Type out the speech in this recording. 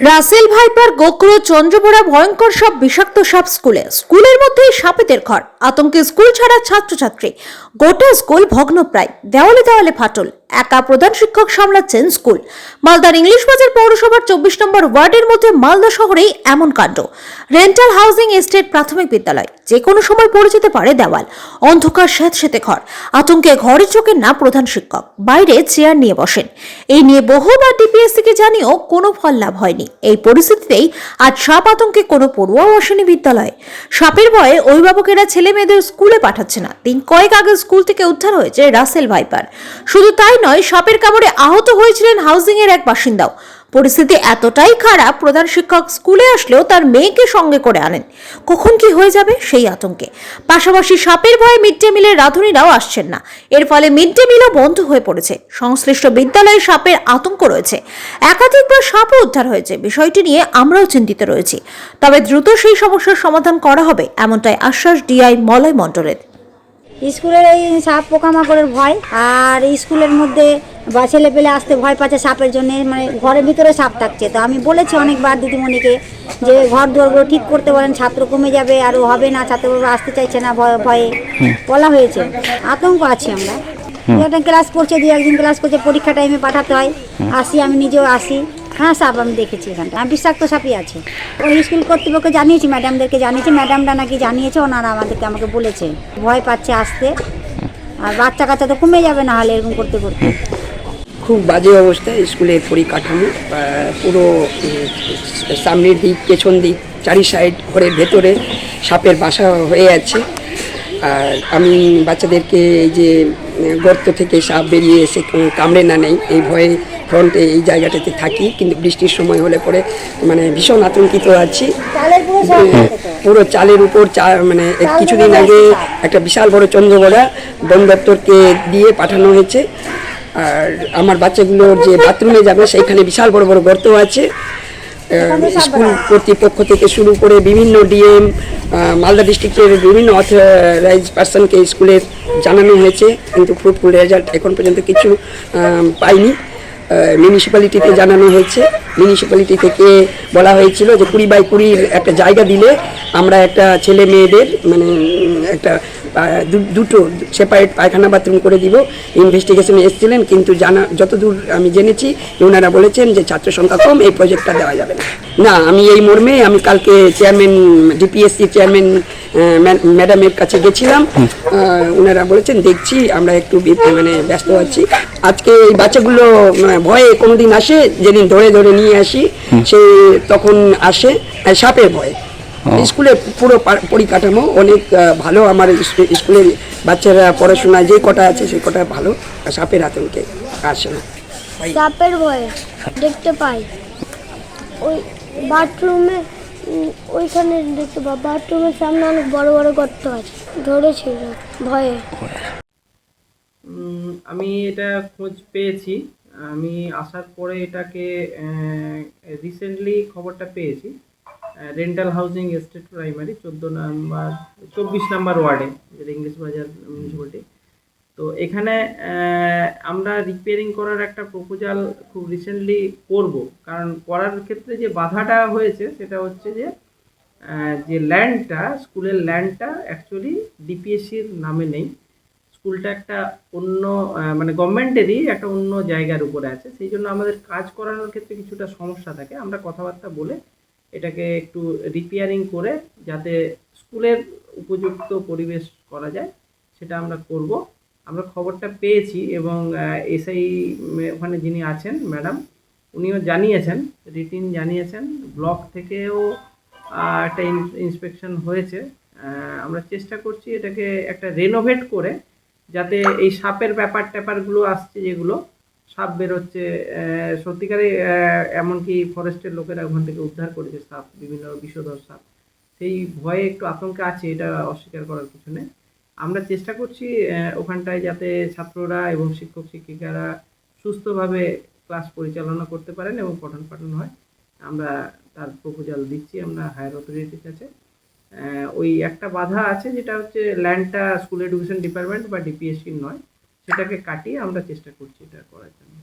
Russell viper গোকরো চন্দ্রবোড়া ভয়ঙ্কর সব বিষাক্ত সাপ স্কুলে। স্কুলের মধ্যেই সাপেদের ঘর। আতঙ্কে স্কুল ছাড়া ছাত্রছাত্রী। গোটা স্কুল ভগ্নপ্রায়। দেওয়ালে দেওয়ালে ফাটল। একা প্রধান শিক্ষক সামলাচ্ছেন স্কুল। মালদার ইংলিশ বাজার পৌরসভার চব্বিশ নম্বর ওয়ার্ডের মধ্যে মালদা শহরেই এমন কাণ্ড। রেন্টাল হাউজিং এস্টেট প্রাথমিক বিদ্যালয় যে কোনো সময় পড়ে যেতে পারে দেওয়াল। অন্ধকার স্যাঁতসেতে ঘর, আতঙ্কে ঘরে চোখে না প্রধান শিক্ষক, বাইরে চেয়ার নিয়ে বসেন। এই নিয়ে বহুবার ডিপিএসসিকে জানিয়েও কোনো ফল লাভ হয়নি। এই পরিস্থিতিতেই আজ সাপ আতঙ্কে কোনো পড়ুয়াও আসেনি বিদ্যালয়ে। সাপের ভয়ে অভিভাবকেরা ছেলে মেয়েদের স্কুলে পাঠাচ্ছে না। দিন কয়েক আগে স্কুল থেকে উদ্ধার হয়েছে রাসেল ভাইপার। শুধু তাই নয়, সাপের কামড়ে আহত হয়েছিলেন হাউজিং এর এক বাসিন্দাও। পরিস্থিতি এতটাই খারাপ, প্রধান শিক্ষক স্কুলে আসলেও তার মেয়েকে সঙ্গে করে আনেন। কখন কি হয়ে যাবে সেই আতঙ্কে। পাশাপাশি সাপের ভয়ে মিড ডে মিলের রাঁধুনিরাও আসছেন না। এর ফলে মিড ডে মিলও বন্ধ হয়ে পড়েছে। সংশ্লিষ্ট বিদ্যালয়ে সাপের আতঙ্ক রয়েছে। একাধিকবার সাপও উদ্ধার হয়েছে। বিষয়টি নিয়ে আমরাও চিন্তিত রয়েছি। তবে দ্রুত সেই সমস্যার সমাধান করা হবে, এমনটাই আশ্বাস ডিআই মলয় মণ্ডলের। স্কুলের এই সাপ পোকামাকড়ের ভয় আর স্কুলের মধ্যে বা ছেলে পেলে আসতে ভয় পাচ্ছে সাপের জন্য মানে ঘরের ভিতরে সাপ থাকছে। তো আমি বলেছি অনেকবার দিদিমণিকে যে ঘর দুয়ারগুলো ঠিক করতে বলেন ছাত্র কমে যাবে আর হবে না ছাত্রগুলো আসতে চাইছে না ভয় ভয়ে। বলা হয়েছে। আতঙ্ক আছে আমরা। দু একটা ক্লাস করছে দু একদিন ক্লাস করছে পরীক্ষা টাইমে পাঠাতে হয়। আসি আমি নিজেও আসি। হ্যাঁ সাপ আমি দেখেছি এখানটা। বিষাক্ত সাপই আছে। ওই স্কুল কর্তৃপক্ষ জানিয়েছি ম্যাডামদেরকে জানিয়েছি। ম্যাডামরা নাকি জানিয়েছে, ওনারা আমাদেরকে, আমাকে বলেছে। ভয় পাচ্ছে আসতে। আর বাচ্চা কাচ্চা তো কমে যাবে না হলে এরকম করতে করতে। খুব বাজে অবস্থা স্কুলের পরিকাঠামো। পুরো সামনের দিক, পেছন দিক, চারি সাইড ঘরের ভেতরে সাপের বাসা হয়ে আছে। আর আমি বাচ্চাদেরকে এই যে গর্ত থেকে সাপ বেরিয়ে এসে কামড়ে না নেই এই ভয়ে ফ্রন্টে এই জায়গাটাতে থাকি কিন্তু বৃষ্টির সময় হলে পরে মানে ভীষণ আতঙ্কিত আছি। পুরো চালের উপর চা মানে কিছুদিন আগে একটা বিশাল বড় চন্দ্রগড়া বন দপ্তরকে দিয়ে পাঠানো হয়েছে। আর আমার বাচ্চাগুলোর যে বাথরুমে যাবে সেইখানে বিশাল বড় বড় গর্ত আছে। স্কুল কর্তৃপক্ষ থেকে শুরু করে বিভিন্ন ডিএম মালদা ডিস্ট্রিক্টের বিভিন্ন অথরাইজ পার্সনকে স্কুলের জানানো হয়েছে। কিন্তু ফ্রুটফুল রেজাল্ট এখন পর্যন্ত কিছু পাইনি। মিউনিসিপ্যালিটিতে জানানো হয়েছে। মিউনিসিপ্যালিটি থেকে বলা হয়েছিল যে কুড়ি বাই কুড়ির একটা জায়গা দিলে আমরা একটা ছেলে মেয়েদের মানে একটা দুটো সেপারেট পায়খানা বাথরুম করে দিব। ইনভেস্টিগেশনে এসেছিলেন কিন্তু জানা যতদূর আমি জেনেছি ওনারা বলেছেন যে ছাত্র সংখ্যা কম এই প্রজেক্টটা দেওয়া যাবে না। না আমি এই মর্মে আমি কালকে চেয়ারম্যান ডিপিএসসি চেয়ারম্যান ম্যাডামের কাছে গেছিলাম। ওনারা বলেছেন দেখছি আমরা একটু মানে ব্যস্ত আছি। আজকে এই বাচ্চাগুলো মানে, ভয়ে কোনোদিন আসে যেদিন ধরে ধরে নিয়ে আসি সে তখন আসে সাপের ভয়ে। স্কুলে পুরো পা- পরিকাঠামো অনেক ভালো আমার স্কু- স্কুলের বাচ্চারা পড়াশোনা যে কটা আছে সে কটা ভালো সাপের আতঙ্কে আসে না। সাপের ভয়ে দেখতে পাই। ওই বাথরুমে ওইখানে দেখতে পাই। বাথরুমের সামনে অনেক বড় বড় গর্ত আছে ধরেছিল ভয়ে। আমি এটা খোঁজ পেয়েছি। আমি আসার পরে এটাকে রিসেন্টলি খবরটা পেয়েছি। রেন্টাল হাউজিং এস্টেট প্রাইমারি চোদ্দ নাম্বার, চব্বিশ নাম্বার ওয়ার্ডে যেটা ইংলিশ বাজার মিউনিসিপ্যালিটি তো এখানে আমরা রিপেয়ারিং করার একটা প্রপোজাল খুব রিসেন্টলি করব। কারণ করার ক্ষেত্রে যে বাধাটা হয়েছে, সেটা হচ্ছে যে যে ল্যান্ডটা স্কুলের ল্যান্ডটা অ্যাকচুয়ালি ডিপিএসসির নামে নেই। স্কুলটা একটা অন্য মানে গভর্নমেন্টেরই একটা অন্য জায়গার উপরে আছে। সেই জন্য আমাদের কাজ করানোর ক্ষেত্রে কিছুটা সমস্যা থাকে। আমরা কথাবার্তা বলে এটাকে একটু রিপেয়ারিং করে যাতে স্কুলের উপযুক্ত পরিবেশ করা যায়, সেটা আমরা করব। আমরা খবরটা পেয়েছি এবং এসআই ওখানে যিনি আছেন, ম্যাডাম, উনিও জানিয়েছেন, রিটিন জানিয়েছেন, ব্লক থেকেও একটা ইন্সপেকশন হয়েছে। আমরা চেষ্টা করছি এটাকে একটা রেনোভেট করে, যাতে এই সাপের ব্যাপার ট্যাপারগুলো আসছে যেগুলো সাপ বেরোচ্ছে সত্যিকারে এমনকি ফরেস্টের লোকেরা ওখান থেকে উদ্ধার করেছে সাপ, বিভিন্ন বিষধর সাপ। সেই ভয়ে একটু আতঙ্কে আছে, এটা অস্বীকার করার পিছনে আমরা চেষ্টা করছি ওখানটায় যাতে ছাত্ররা এবং শিক্ষক শিক্ষিকারা সুস্থভাবে ক্লাস পরিচালনা করতে পারেন এবং পঠন পাঠন হয়। আমরা তার প্রপোজাল দিচ্ছি, আমরা হায়ার অথরিটির কাছে। ওই একটা বাধা আছে, যেটা হচ্ছে ল্যান্ডটা স্কুল এডুকেশন ডিপার্টমেন্ট বা ডিপিএসসির নয়। সেটাকে কাটিয়ে আমরা চেষ্টা করছি এটা করার জন্য।